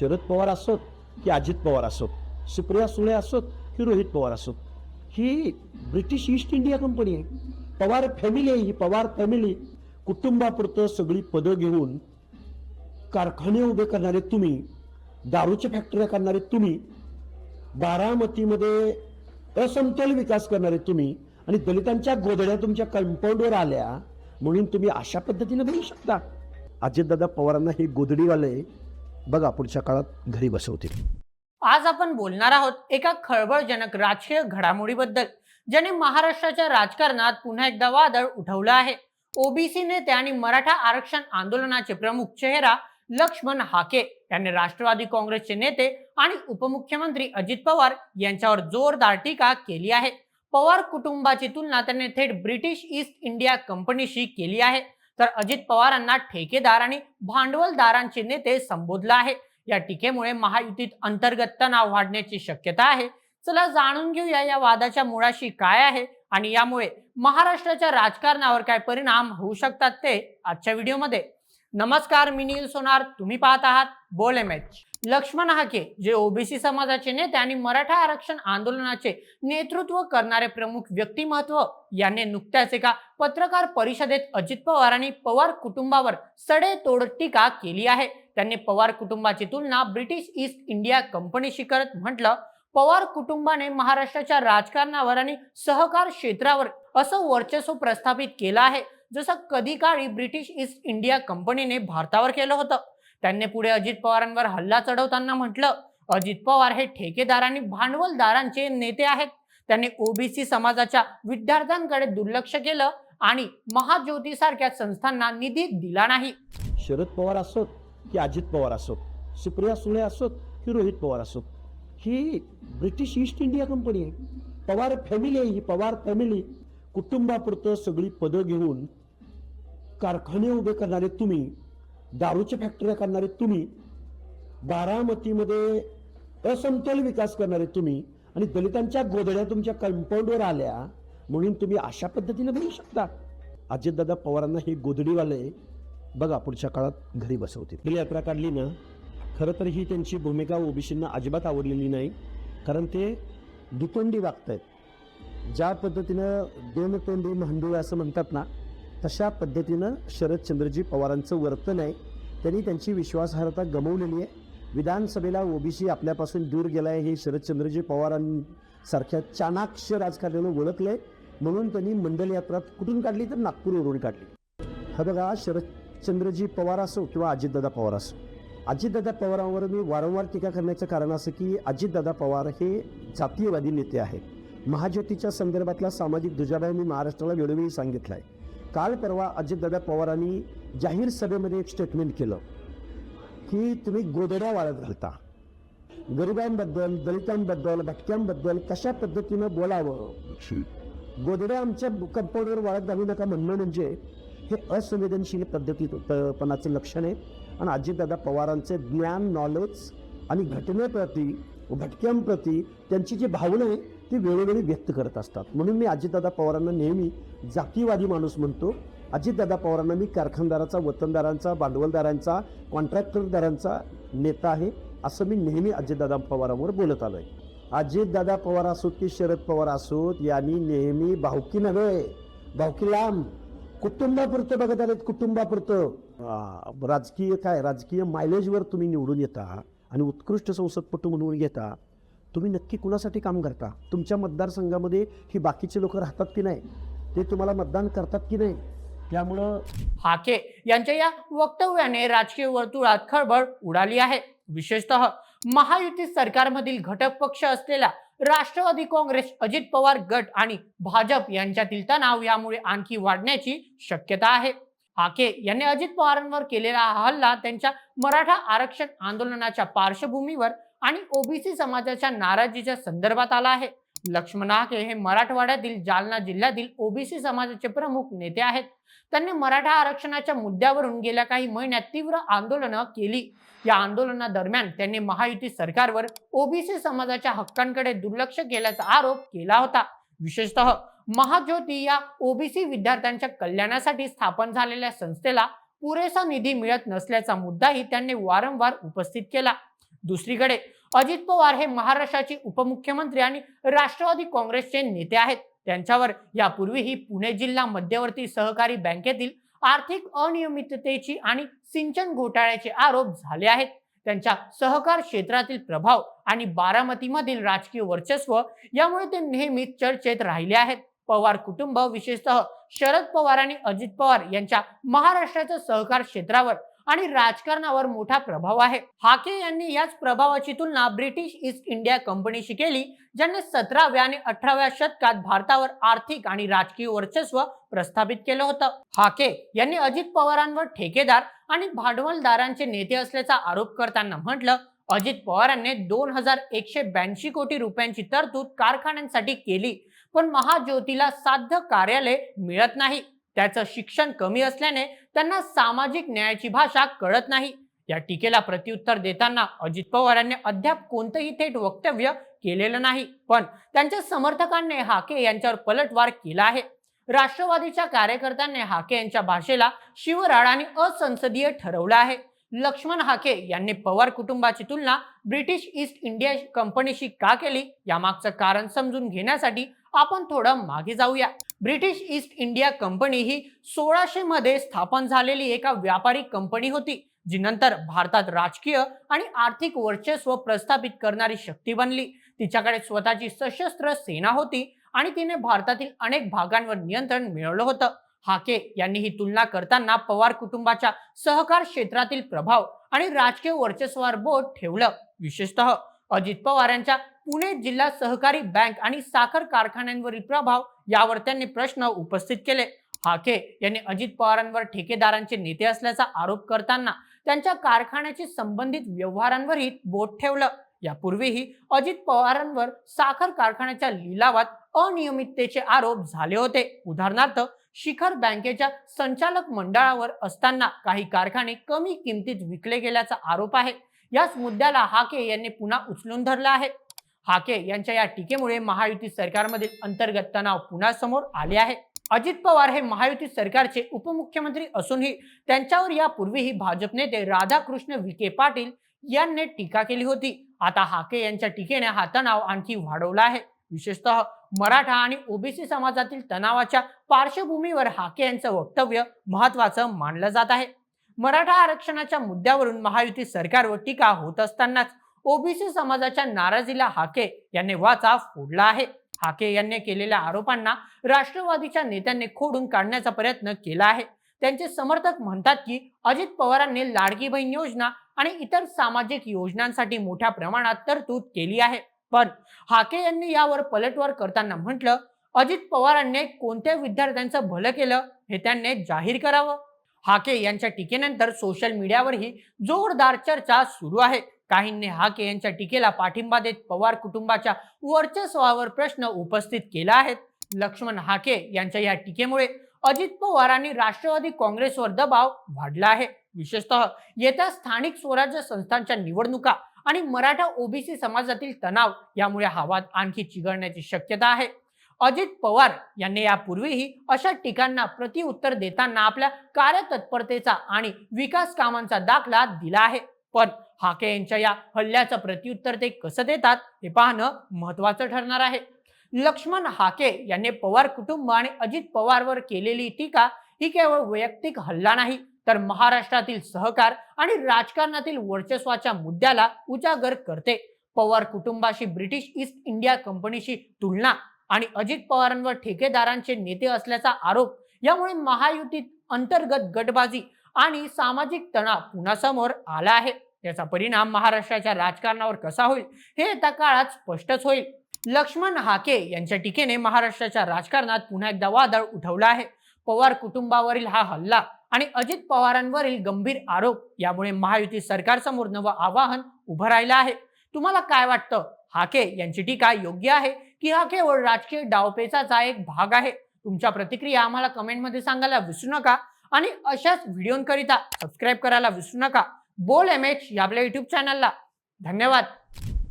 शरद पवार असोत की अजित पवार असोत सुप्रिया सुळे असोत की रोहित पवार असोत. ही ब्रिटिश ईस्ट इंडिया कंपनी आहे. पवार फॅमिली आहे ही पवार फॅमिली कुटुंबापुरतं सगळी पदं घेऊन कारखाने उभे करणारे तुम्ही दारूच्या फॅक्टऱ्या करणारे तुम्ही बारामतीमध्ये असमतोल विकास करणारे तुम्ही आणि दलितांच्या गोधड्या तुमच्या कंपाऊंडवर आल्या म्हणून तुम्ही अशा पद्धतीने बोलू शकता. अजितदादा पवारांना हे गोधडीवाले बघा पुढच्या काळात घरी बसवतील. आज आपण बोलणार आहोत एका खळबळजनक राजकीय घडामोडीबद्दल ज्याने महाराष्ट्राच्या राजकारणात पुन्हा एकदा वादळ उठवलं आहे. ओबीसी नेते आणि मराठा आरक्षण आंदोलनाचे प्रमुख चेहरा लक्ष्मण हाके यांनी राष्ट्रवादी काँग्रेसचे नेते आणि उपमुख्यमंत्री अजित पवार यांच्यावर जोरदार टीका केली आहे. पवार कुटुंबाची तुलना त्यांनी थेट ब्रिटिश ईस्ट इंडिया कंपनीशी केली आहे. तर अजित पवारांना ठेकेदार आणि भांडवलदारांचे नेते संबोधलं आहे. या टीकेमुळे महायुतीत अंतर्गत तणाव वाढण्याची शक्यता आहे. चला जाणून घेऊया या वादाच्या मुळाशी काय आहे आणि यामुळे महाराष्ट्राच्या राजकारणावर काय परिणाम होऊ शकतात ते आजच्या व्हिडिओमध्ये. नमस्कार मी नील सोनार. तुम्ही पाहत आहात बोल एम एच लक्ष्मण हाके जे ओबीसी समाजाचे नेते आणि मराठा आरक्षण आंदोलनाचे नेतृत्व करणारे प्रमुख व्यक्तिमत्व यांनी नुकत्याच एका पत्रकार परिषदेत अजित पवार आणि पवार कुटुंबावर सडेतोड टीका केली आहे. त्यांनी पवार कुटुंबाची तुलना ब्रिटिश ईस्ट इंडिया कंपनीशी करत म्हटलं पवार कुटुंबाने महाराष्ट्राच्या राजकारणावर आणि सहकार क्षेत्रावर असं वर्चस्व प्रस्थापित केलं आहे. जसं कधी काळी ब्रिटिश ईस्ट इंडिया कंपनीने भारतावर केलं होतं. त्यांनी पुढे अजित पवारांवर हल्ला चढवताना म्हटलं अजित पवार हे ठेकेदार आणि भांडवलदारांचे नेते आहेत. त्यांनी ओबीसी समाजाच्या विद्यार्थ्यांकडे दुर्लक्ष केलं आणि महाज्योती सारख्या संस्थांना निधी दिला नाही. शरद पवार असोत की अजित पवार असोत सुप्रिया सुळे असोत की रोहित पवार असोत ही ब्रिटिश ईस्ट इंडिया कंपनी आहे पवार फॅमिली आहे ही पवार फॅमिली कुटुंबापुरतं सगळी पदं घेऊन कारखाने उभे करणारे तुम्ही दारूच्या फॅक्टऱ्या करणारे तुम्ही बारामतीमध्ये असमतोल विकास करणारे तुम्ही आणि दलितांच्या गोधड्या तुमच्या कंपाऊंडवर आल्या म्हणून तुम्ही अशा पद्धतीने बोलू शकता. अजितदादा पवारांना हे गोधडीवाले बघा पुढच्या काळात घरी बसवतील. ही यात्रा काढली ना खरं तर ही त्यांची भूमिका ओबीसींना अजिबात आवडलेली नाही कारण ते दुतोंडी वागत आहेत ज्या पद्धतीनं दोन तोंडी मांडूळ असं म्हणतात ना तशा पद्धतीनं शरदचंद्रजी पवारांचं वर्तन आहे. त्यांनी त्यांची विश्वासार्हता गमवलेली आहे. विधानसभेला ओबीसी आपल्यापासून दूर गेला आहे हे शरदचंद्रजी पवारांसारख्या चाणाक्ष राजकारण्यानं ओळखलंय. म्हणून त्यांनी मंडल यात्रा कुठून काढली तर नागपूरवरून काढली. हा बघा शरदचंद्रजी पवार असो किंवा अजितदादा पवार असो. अजितदादा पवारांवर मी वारंवार टीका करण्याचं कारण असं की अजितदादा पवार हे जातीयवादी नेते आहेत. महाज्योतीच्या संदर्भातला सामाजिक दुजाभाव मी महाराष्ट्राला वेळोवेळी सांगितला आहे काल परवा अजितदादा पवारांनी जाहीर सभेमध्ये एक स्टेटमेंट केलं की तुम्ही गोदड्या वाळत घालता. गरिबांबद्दल दलितांबद्दल भटक्यांबद्दल कशा पद्धतीनं बोलावं? गोदड्या आमच्या कंपाऊंडवर वाळत घालू नका म्हणणं म्हणजे हे असंवेदनशील पद्धतीपणाचं लक्षण आहे. आणि अजितदादा पवारांचे ज्ञान नॉलेज आणि घटनेप्रती भटक्यांप्रती त्यांची जी भावना आहे ते वेळोवेळी व्यक्त करत असतात. म्हणून मी अजितदादा पवारांना नेहमी जातीवादी माणूस म्हणतो. अजितदादा पवारांना मी कारखानदाराचा वतनदारांचा भांडवलदारांचा कॉन्ट्रॅक्टरदारांचा नेता आहे असं मी नेहमी अजितदादा पवारांवर बोलत आलो आहे अजितदादा पवार असोत की शरद पवार असोत यांनी नेहमी भावकी नव्हे भावकी लांब. कुटुंबापुरतं बघत आलेत कुटुंबापुरतं. राजकीय काय? राजकीय मायलेजवर तुम्ही निवडून येता आणि उत्कृष्ट संसदपटू म्हणून घेता. तुम्ही नक्की कुणासाठी काम करता? तुमच्या मतदारसंघामध्ये ही बाकीचे लोक राहतात की नाही? ते तुम्हाला मतदान करतात की नाही? त्यामुळं हाके यांच्या या वक्तव्याने राजकीय वर्तुळात खळबळ उडाली आहे. विशेषतः महायुती सरकारमधील घटक पक्ष असलेला राष्ट्रवादी काँग्रेस अजित पवार गट आणि भाजप यांच्यातील तणाव यामुळे आणखी वाढण्याची शक्यता आहे. हाके यांनी अजित पवारांवर केलेला हा हल्ला त्यांच्या मराठा आरक्षण आंदोलनाच्या पार्श्वभूमीवर आणि ओबीसी समाजाच्या नाराजीच्या संदर्भात आला आहे. लक्ष्मणाके हे मराठवाड्यातील जालना जिल्ह्यातील ओबीसी समाजाचे प्रमुख नेते आहेत. त्यांनी मराठा आरक्षणाच्या मुद्द्यावरून गेल्या काही महिन्यात तीव्र आंदोलनं केली. या आंदोलनादरम्यान त्यांनी महायुती सरकारवर ओबीसी समाजाच्या हक्कांकडे दुर्लक्ष केल्याचा आरोप केला होता. विशेषतः महाज्योती या ओबीसी विद्यार्थ्यांच्या कल्याणासाठी स्थापन झालेल्या संस्थेला पुरेसा निधी मिळत नसल्याचा मुद्दाही त्यांनी वारंवार उपस्थित केला. दुसरीकडे अजित पवार हे महाराष्ट्राचे उपमुख्यमंत्री आणि राष्ट्रवादी काँग्रेसचे नेते आहेत. त्यांच्यावर यापूर्वीही पुणे जिल्हा मध्यवर्ती सहकारी बँकेतील आर्थिक अनियमिततेची आणि सिंचन घोटाळ्याचे आरोप झाले आहेत. त्यांच्या सहकार क्षेत्रातील प्रभाव आणि बारामतीमधील राजकीय वर्चस्व यामुळे ते नेहमीच चर्चेत राहिले आहेत. पवार कुटुंब विशेषतः शरद पवार आणि अजित पवार यांच्या महाराष्ट्राच्या सहकार क्षेत्रावर आणि राजकारणावर मोठा प्रभाव आहे. हाके यांनी याच प्रभावाची तुलना ब्रिटिश ईस्ट इंडिया कंपनीशी केली ज्यांनी सतराव्या आणि अठराव्या शतकात भारतावर आर्थिक आणि राजकीय वर्चस्व प्रस्थापित केलं होतं. हाके यांनी अजित पवारांवर ठेकेदार आणि भांडवलदारांचे नेते असल्याचा आरोप करताना म्हटलं अजित पवारांनी दोन हजार एकशे ब्याऐंशी कोटी रुपयांची तरतूद कारखान्यांसाठी केली पण महाज्योतीला साध्य कार्यालय मिळत नाही. त्याचं शिक्षण कमी असल्याने त्यांना सामाजिक न्यायाची भाषा कळत नाही. या टीकेला प्रत्युत्तर देताना अजित पवार यांनी अद्याप कोणतंही थेट वक्तव्य केलेलं नाही. पण त्यांच्या समर्थकांनी हाके यांच्यावर पलटवार केला आहे. राष्ट्रवादीच्या कार्यकर्त्यांनी हाके यांच्या भाषेला शिवराळ आणि असंसदीय ठरवलं आहे. लक्ष्मण हाके यांनी पवार कुटुंबाची तुलना ब्रिटिश ईस्ट इंडिया कंपनीशी का केली? यामागचं कारण समजून घेण्यासाठी आपण थोडं मागे जाऊया. ब्रिटिश ईस्ट इंडिया कंपनी ही सोळाशे मध्ये स्थापन झालेली एका व्यापारी कंपनी होती जी नंतर भारतात राजकीय आणि आर्थिक वर्चस्व प्रस्थापित करणारी शक्ती बनली. तिच्याकडे स्वतःची सशस्त्र सेना होती आणि तिने भारतातील अनेक भागांवर नियंत्रण मिळवलं होतं. हाके यांनी ही तुलना करताना पवार कुटुंबाच्या सहकार क्षेत्रातील प्रभाव आणि राजकीय वर्चस्वावर बोट ठेवलं विशेषतः अजित पवार यांच्या पुणे जिल्हा सहकारी बँक आणि साखर कारखान्यांवरील प्रभाव यावर त्यांनी प्रश्न उपस्थित केले. हाके यांनी अजित पवारांवर ठेकेदारांचे नेते असल्याचा आरोप करताना त्यांच्या कारखान्याशी संबंधित व्यवहारांवरही बोट ठेवलं. यापूर्वीही अजित पवारांवर साखर कारखान्याच्या लिलावात अनियमिततेचे आरोप झाले होते. उदाहरणार्थ शिखर बँकेच्या संचालक मंडळावर असताना काही कारखाने कमी किमतीत विकले गेल्याचा आरोप आहे. याच मुद्द्याला हाके यांनी पुन्हा उचलून धरला आहे. हाके यांच्या या टीकेमुळे महायुती सरकारमधील अंतर्गत तणाव पुन्हा समोर आले आहे अजित पवार हे महायुती सरकारचे उपमुख्यमंत्री असूनही त्यांच्यावर यापूर्वीही भाजप नेते राधाकृष्ण विखे पाटील यांनी टीका केली होती. आता हाके यांच्या टीकेने हा तणाव आणखी वाढवला आहे. विशेषतः मराठा आणि ओबीसी समाजातील तणावाच्या पार्श्वभूमीवर हाके यांचं वक्तव्य महत्वाचं मानलं जात आहे. मराठा आरक्षणाच्या मुद्द्यावरून महायुती सरकारवर टीका होत असतानाच ओबीसी समाजाच्या नाराजीला हाके यांनी वाचा फोडला आहे. हाके यांनी केलेल्या आरोपांना राष्ट्रवादीच्या नेत्यांनी खोडून काढण्याचा प्रयत्न केला आहे. त्यांचे समर्थक म्हणतात की अजित पवारांनी लाडकी बहीण योजना आणि इतर सामाजिक योजनांसाठी मोठ्या प्रमाणात तरतूद केली आहे. पण हाके यांनी यावर पलटवार करताना म्हटलं अजित पवारांनी कोणत्या विद्यार्थ्यांचं भलं केलं हे त्यांनी जाहीर करावं? हाके यांच्या टीकेनंतर सोशल मीडियावरही जोरदार चर्चा सुरू आहे. काहींनी हाके यांच्या टीकेला पाठिंबा देत पवार कुटुंबाच्या वर्चस्वावर प्रश्न उपस्थित केला आहे. लक्ष्मण हाके यांच्या या टीकेमुळे अजित पवार आणि राष्ट्रवादी काँग्रेसवर दबाव वाढला आहे. विशेषतः येत्या स्थानिक स्वराज्य संस्थांच्या निवडणुका आणि मराठा ओबीसी समाजातील तणाव यामुळे हा वाद आणखी चिघळण्याची शक्यता आहे. अजित पवार यांनी यापूर्वीही अशा टीकांना प्रतिउत्तर देताना आपल्या कार्यतत्परतेचा आणि विकास कामांचा दाखला दिला आहे. पण हाके यांच्या या हल्ल्याचं प्रत्युत्तर ते कसं देतात हे पाहणं महत्वाचं ठरणार आहे. लक्ष्मण हाके यांनी पवार कुटुंब आणि अजित पवारवर केलेली टीका ही केवळ वैयक्तिक हल्ला नाही तर महाराष्ट्रातील सहकार आणि राजकारणातील वर्चस्वाच्या मुद्द्याला उजागर करते. पवार कुटुंबाशी ब्रिटिश ईस्ट इंडिया कंपनीशी तुलना आणि अजित पवारांवर ठेकेदारांचे नेते असल्याचा आरोप यामुळे महायुतीत अंतर्गत गटबाजी आणि सामाजिक तणाव पुन्हा समोर आला आहे. याचा परिणाम महाराष्ट्राच्या राजकारणावर कसा होईल हे येत्या काळात स्पष्टच होईल. लक्ष्मण हाके यांच्या टीकेने महाराष्ट्राच्या राजकारणात पुन्हा एकदा वादळ उठवला आहे. पवार कुटुंबावरील हा हल्ला आणि अजित पवारांवरील गंभीर आरोप यामुळे महायुती सरकारसमोर नवं आवाहन उभं राहिलं आहे. तुम्हाला काय वाटतं? हाके यांची टीका योग्य आहे की हा केवळ राजकीय डावपेचाचा एक भाग आहे? तुमच्या प्रतिक्रिया आम्हाला कमेंटमध्ये सांगायला विसरू नका आणि अशाच व्हिडिओंकरिता सबस्क्राईब करायला विसरू नका. बोल एम एच या आपल्या युट्यूब चॅनलला धन्यवाद.